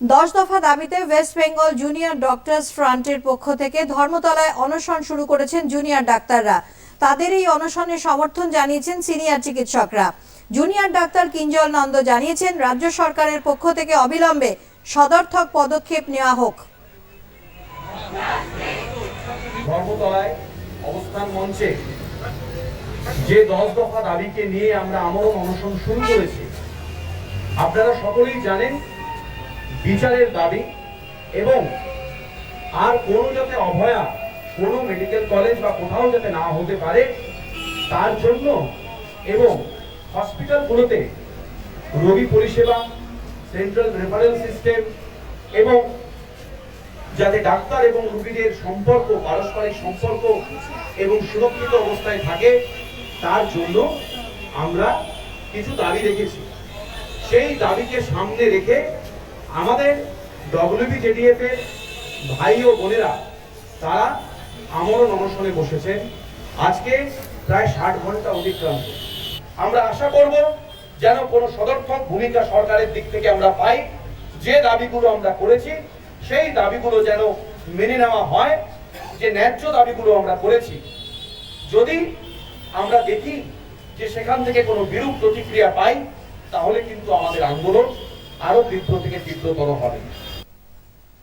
দশ দফা দাবিতে ওয়েস্ট বেঙ্গল জুনিয়র ডক্টরস ফ্রন্টের পক্ষ থেকে ধর্মতলায় অনশন শুরু করেছেন জুনিয়র ডাক্তাররা। তাদের এই অনশনে সমর্থন জানিয়েছেন সিনিয়র চিকিৎসকরা। জুনিয়র ডাক্তার কিঞ্জল নন্দ জানিয়েছেন, রাজ্য সরকারের পক্ষ থেকে অবিলম্বে সদর্থক পদক্ষেপ নেওয়া হোক। যে দশ দফা দাবিকে নিয়ে আমরা আমরণ অনশন শুরু করেছি, আপনারা সকলেই জানেন বিচারের দাবি এবং আর কোনো যাতে অভয়া কোনো মেডিকেল কলেজ বা কোথাও যাতে না হতে পারে, তার জন্য এবং হসপিটালগুলোতে রোগী পরিষেবা সেন্ট্রাল রেফারেল সিস্টেম এবং যাতে ডাক্তার এবং রোগীদের সম্পর্ক, পারস্পরিক সম্পর্ক এবং সুরক্ষিত অবস্থায় থাকে, তার জন্য আমরা কিছু দাবি রেখেছি। সেই দাবিকে সামনে রেখে আমাদের ডব্লিউবি জেডিএফ এর ভাই ও বোনেরা, তারা আমরণ অনশনে বসেছেন। আজকে প্রায় ষাট ঘণ্টা অতিক্রান্ত। আমরা আশা করব যেন কোনো সদর্থক ভূমিকা সরকারের দিক থেকে আমরা পাই। যে দাবিগুলো আমরা করেছি, সেই দাবিগুলো যেন মেনে নেওয়া হয়। যে ন্যায্য দাবিগুলো আমরা করেছি, যদি আমরা দেখি যে সেখান থেকে কোনো বিরূপ প্রতিক্রিয়া পাই, তাহলে কিন্তু আমাদের আন্দোলন তীব্র থেকে তীব্রতর হবে।